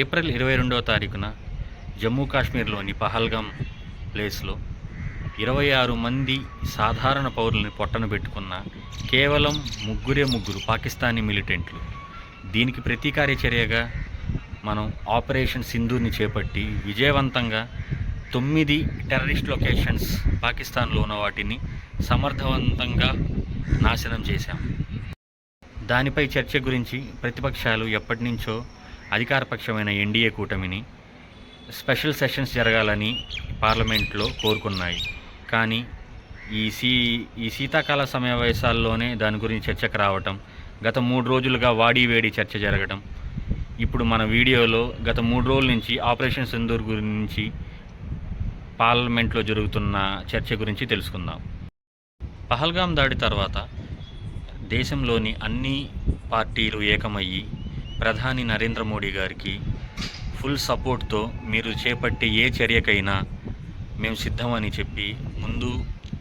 April ఇరవై రెండవ తారీఖున జమ్మూ కాశ్మీర్లోని పహల్గామ్ ప్లేస్లో ఇరవై ఆరు మంది సాధారణ పౌరులను పొట్టన పెట్టుకున్న కేవలం ముగ్గురే ముగ్గురు పాకిస్తానీ మిలిటెంట్లు. దీనికి ప్రతీకార్య చర్యగా మనం ఆపరేషన్ సింధూర్ని చేపట్టి విజయవంతంగా తొమ్మిది టెర్రరిస్ట్ లొకేషన్స్ పాకిస్తాన్లో ఉన్న వాటిని సమర్థవంతంగా నాశనం చేశాం. దానిపై చర్చ గురించి ప్రతిపక్షాలు ఎప్పటి నుంచో అధికారపక్షమైన ఎన్డీఏ కూటమిని స్పెషల్ సెషన్స్ జరగాలని పార్లమెంట్లో కోరుకున్నాయి. కానీ ఈ సీ ఈ శీతాకాల సమావేశాల్లోనే దాని గురించి చర్చకు రావటం గత మూడు రోజులుగా వాడి వేడి చర్చ జరగటం ఇప్పుడు మన వీడియోలో గత మూడు రోజుల నుంచి ఆపరేషన్ సింధూర్ గురించి పార్లమెంట్లో జరుగుతున్న చర్చ గురించి తెలుసుకుందాం. పహల్గాం దాడి తర్వాత దేశంలోని అన్ని పార్టీలు ఏకమయ్యి ప్రధాని నరేంద్ర మోడీ గారికి ఫుల్ సపోర్ట్తో మీరు చేపట్టే ఏ చర్యకైనా మేము సిద్ధమని చెప్పి ముందు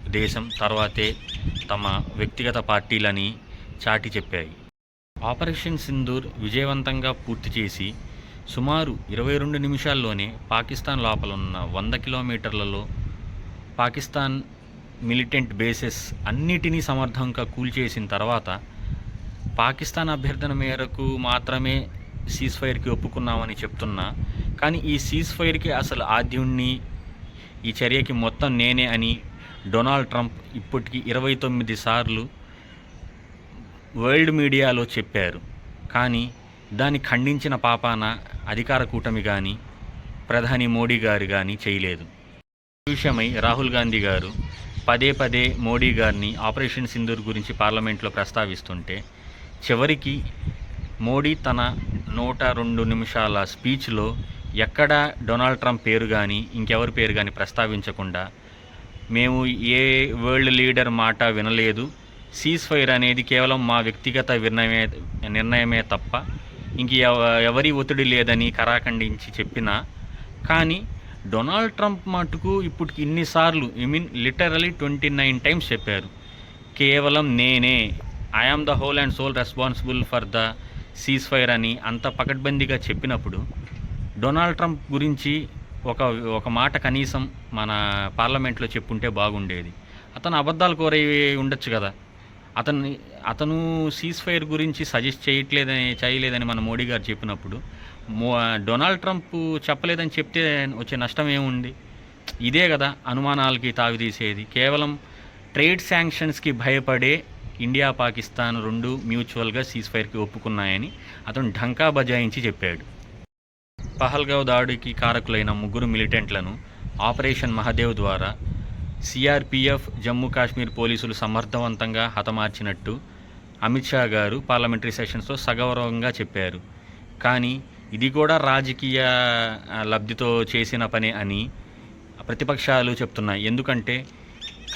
దేశం తర్వాతే తమ వ్యక్తిగత పార్టీలని చాటి చెప్పాయి. ఆపరేషన్ సింధూర్ విజయవంతంగా పూర్తి చేసి సుమారు ఇరవై రెండు నిమిషాల్లోనే పాకిస్తాన్ లోపలున్న వంద కిలోమీటర్లలో పాకిస్తాన్ మిలిటెంట్ బేసెస్ అన్నిటినీ సమర్థంగా కూల్చేసిన తర్వాత పాకిస్తాన్ అభ్యర్థన మేరకు మాత్రమే సీజ్ ఫైర్కి ఒప్పుకున్నామని చెప్తున్నా. కానీ ఈ సీజ్ ఫైర్కి అసలు ఆద్యుణ్ణి ఈ చర్యకి మొత్తం నేనే అని డొనాల్డ్ ట్రంప్ ఇప్పటికి ఇరవై తొమ్మిది సార్లు వరల్డ్ మీడియాలో చెప్పారు. కానీ దాన్ని ఖండించిన పాపాన అధికార కూటమి కానీ ప్రధాని మోడీ గారు కానీ చేయలేదు. విషయమై రాహుల్ గాంధీ గారు పదే పదే మోడీ గారిని ఆపరేషన్ సింధూర్ గురించి పార్లమెంట్లో ప్రస్తావిస్తుంటే చివరికి మోడీ తన నూట రెండు నిమిషాల స్పీచ్లో ఎక్కడ డొనాల్డ్ ట్రంప్ పేరు కానీ ఇంకెవరి పేరు కానీ ప్రస్తావించకుండా మేము ఏ వరల్డ్ లీడర్ మాట వినలేదు. సీజ్ ఫైర్ అనేది కేవలం మా వ్యక్తిగత నిర్ణయమే నిర్ణయమే తప్ప ఇంక ఎవ- ఎవరి ఒత్తిడి లేదని కరాఖండించి చెప్పినా కానీ డొనాల్డ్ ట్రంప్ మటుకు ఇప్పటికి ఇన్నిసార్లు I mean literally twenty nine times చెప్పారు. కేవలం నేనే I am the whole and sole responsible for the ceasefire అని అంత పకడ్బందీగా చెప్పినప్పుడు డొనాల్డ్ ట్రంప్ గురించి ఒక ఒక మాట కనీసం మన పార్లమెంట్లో చెప్పుంటే బాగుండేది. అతను అబద్ధాలు కోరే ఉండొచ్చు కదా. అతను అతను సీజ్ ఫైర్ గురించి సజెస్ట్ చేయట్లేదని చేయలేదని మన మోడీ గారు చెప్పినప్పుడు మో డొనాల్డ్ ట్రంప్ చెప్పలేదని చెప్తే వచ్చే నష్టం ఏముంది? ఇదే కదా అనుమానాలకి తావితీసేది కేవలం ట్రేడ్ శాంక్షన్స్కి భయపడే ఇండియా పాకిస్తాన్ రెండు మ్యూచువల్గా సీజ్ ఫైర్కి ఒప్పుకున్నాయని అతను ఢంకా బజాయించి చెప్పాడు. పహల్గావ్ దాడికి కారకులైన ముగ్గురు మిలిటెంట్లను ఆపరేషన్ మహదేవ్ ద్వారా సిఆర్పిఎఫ్ జమ్మూ కాశ్మీర్ పోలీసులు సమర్థవంతంగా హతమార్చినట్టు అమిత్ షా గారు పార్లమెంటరీ సెషన్స్లో సగౌరవంగా చెప్పారు. కానీ ఇది కూడా రాజకీయ లబ్ధితో చేసిన పనే అని ప్రతిపక్షాలు చెప్తున్నాయి. ఎందుకంటే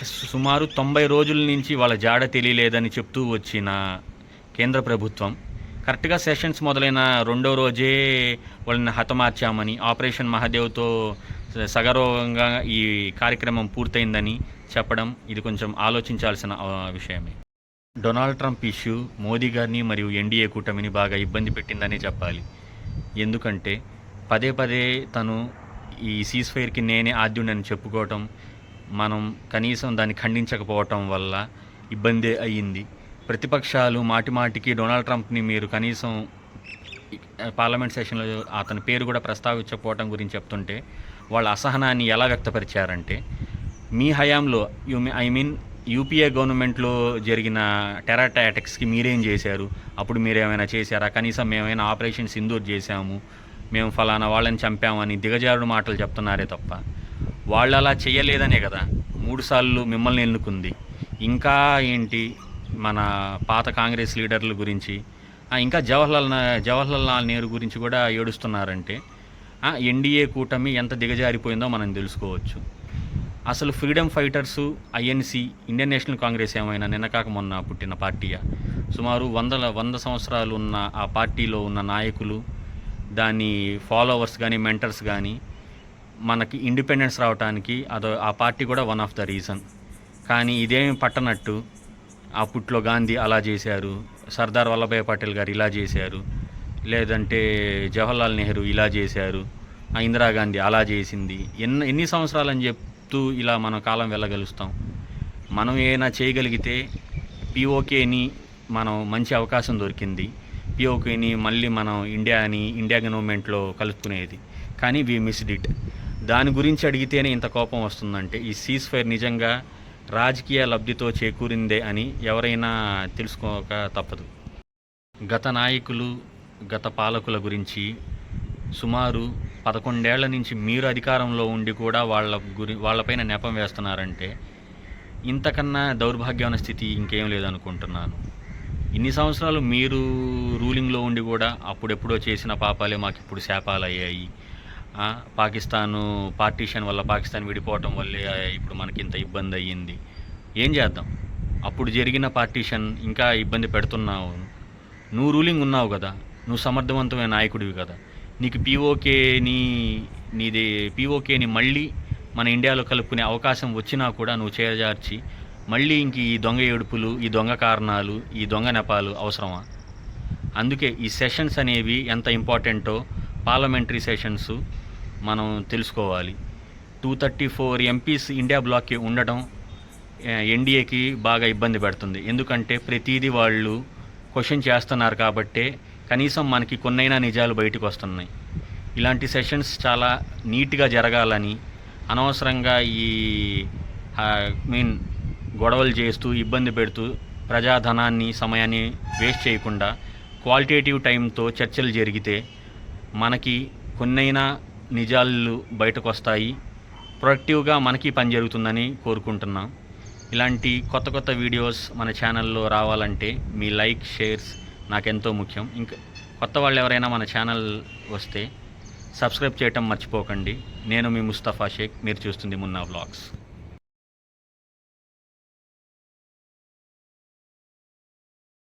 సుమారు తొంభై రోజుల నుంచి వాళ్ళ జాడ తెలియలేదని చెప్తూ వచ్చిన కేంద్ర ప్రభుత్వం కరెక్ట్గా సెషన్స్ మొదలైన రెండో రోజే వాళ్ళని హతమార్చామని ఆపరేషన్ మహాదేవ్తో స- సగౌరవంగా ఈ కార్యక్రమం పూర్తయిందని చెప్పడం ఇది కొంచెం ఆలోచించాల్సిన విషయమే. డొనాల్డ్ ట్రంప్ ఇష్యూ మోదీ గారిని మరియు ఎన్డీఏ కూటమిని బాగా ఇబ్బంది పెట్టిందని చెప్పాలి. ఎందుకంటే పదే పదే తను ఈ సీజ్ ఫైర్కి నేనే ఆద్యుడని చెప్పుకోవటం మనం కనీసం దాన్ని ఖండించకపోవటం వల్ల ఇబ్బంది అయ్యింది. ప్రతిపక్షాలు మాటిమాటికి డొనాల్డ్ ట్రంప్ని మీరు కనీసం పార్లమెంట్ సెషన్లో అతని పేరు కూడా ప్రస్తావించకపోవటం గురించి చెప్తుంటే వాళ్ళ అసహనాన్ని ఎలా వ్యక్తపరిచారంటే మీ హయాంలో యు ఐ మీన్ యూపీఏ గవర్నమెంట్లో జరిగిన టెరర్ అటాక్స్కి మీరేం చేశారు? అప్పుడు మీరు ఏమైనా చేశారా? కనీసం మేమైనా ఆపరేషన్ సింధూర్ చేశాము మేము ఫలానా వాళ్ళని చంపామని దిగజారుడు మాటలు చెప్తున్నారే తప్ప. వాళ్ళు అలా చేయలేదనే కదా. మూడుసార్లు మిమ్మల్ని ఎన్నుకుంది. ఇంకా ఏంటి? మన పాత కాంగ్రెస్ లీడర్ల గురించి ఇంకా జవహర్లాల్ జవహర్లాల్ నెహ్రూ గురించి కూడా ఏడుస్తున్నారంటే ఎన్డీఏ కూటమి ఎంత దిగజారిపోయిందో మనం తెలుసుకోవచ్చు. అసలు freedom fighters INC Indian National Congress ఏమైనా నిన్నకాక మొన్న పుట్టిన పార్టీయా? సుమారు వందల వంద సంవత్సరాలు ఉన్న ఆ పార్టీలో ఉన్న నాయకులు దాని ఫాలోవర్స్ కానీ మెంటర్స్ కానీ మనకి ఇండిపెండెన్స్ రావడానికి అదో ఆ పార్టీ కూడా వన్ ఆఫ్ ద రీజన్. కానీ ఇదేమి పట్టనట్టు అప్పట్లో గాంధీ అలా చేశారు సర్దార్ వల్లభాయ్ పటేల్ గారు ఇలా చేశారు లేదంటే జవహర్లాల్ నెహ్రూ ఇలా చేశారు ఇందిరాగాంధీ అలా చేసింది. ఎన్ని ఎన్ని సంవత్సరాలని చెప్తూ ఇలా మనం కాలం వెళ్ళగలుస్తాం? మనం ఏమైనా చేయగలిగితే పిఓకేని మనం మంచి అవకాశం దొరికింది. పిఓకేని మళ్ళీ మనం ఇండియాని ఇండియా గవర్నమెంట్లో కలుపుకునేది. కానీ వి మిస్డ్ ఇట్. దాని గురించి అడిగితేనే ఇంత కోపం వస్తుందంటే ఈ సీజ్ ఫైర్ నిజంగా రాజకీయ లబ్ధితో చేకూరిందే అని ఎవరైనా తెలుసుకోక తప్పదు. గత నాయకులు గత పాలకుల గురించి సుమారు పదకొండేళ్ళ నుంచి మీరు అధికారంలో ఉండి కూడా వాళ్ళ గురి వాళ్ళపైన నెపం వేస్తున్నారంటే ఇంతకన్నా దౌర్భాగ్యమైన స్థితి ఇంకేం లేదనుకుంటున్నాను. ఇన్ని సంవత్సరాలు మీరు రూలింగ్లో ఉండి కూడా అప్పుడెప్పుడో చేసిన పాపాలే మాకు ఇప్పుడు శాపాలు అయ్యాయి పాకిస్తాను పార్టీషన్ వల్ల పాకిస్తాన్ విడిపోవటం వల్లే ఇప్పుడు మనకి ఇంత ఇబ్బంది అయ్యింది ఏం చేద్దాం? అప్పుడు జరిగిన పార్టీషన్ ఇంకా ఇబ్బంది పెడుతున్నావు. నువ్వు రూలింగ్ ఉన్నావు కదా. నువ్వు సమర్థవంతమైన నాయకుడివి కదా. నీకు పీఓకేని నీది పీఓకేని మళ్ళీ మన ఇండియాలో కలుపుకునే అవకాశం వచ్చినా కూడా నువ్వు చేరజార్చి మళ్ళీ ఇంక ఈ దొంగ ఏడుపులు ఈ దొంగ కారణాలు ఈ దొంగ నెపాలు అవసరమా? అందుకే ఈ సెషన్స్ అనేవి ఎంత ఇంపార్టెంటో పార్లమెంటరీ సెషన్స్ మనం తెలుసుకోవాలి. Two thirty four MPs India బ్లాక్కి ఉండడం ఎన్డీఏకి బాగా ఇబ్బంది పెడుతుంది. ఎందుకంటే ప్రతిదీ వాళ్ళు క్వశ్చన్ చేస్తున్నారు కాబట్టే కనీసం మనకి కొన్నైనా నిజాలు బయటకు వస్తున్నాయి. ఇలాంటి సెషన్స్ చాలా నీట్గా జరగాలని అనవసరంగా ఈ మీన్ గొడవలు చేస్తూ ఇబ్బంది పెడుతూ ప్రజాధనాన్ని సమయాన్ని వేస్ట్ చేయకుండా క్వాలిటేటివ్ టైంతో చర్చలు జరిగితే మనకి కొన్నైనా నిజాలు బయటకు వస్తాయి ప్రొడక్టివ్గా మనకి పని జరుగుతుందని కోరుకుంటున్నాం. ఇలాంటి కొత్త కొత్త వీడియోస్ మన ఛానల్లో రావాలంటే మీ లైక్ షేర్స్ నాకెంతో ముఖ్యం. ఇంకా కొత్త వాళ్ళు ఎవరైనా మన ఛానల్ వస్తే సబ్స్క్రైబ్ చేయటం మర్చిపోకండి. నేను మీ ముస్తఫా షేక్. మీరు చూస్తుంది మున్నా వ్లాగ్స్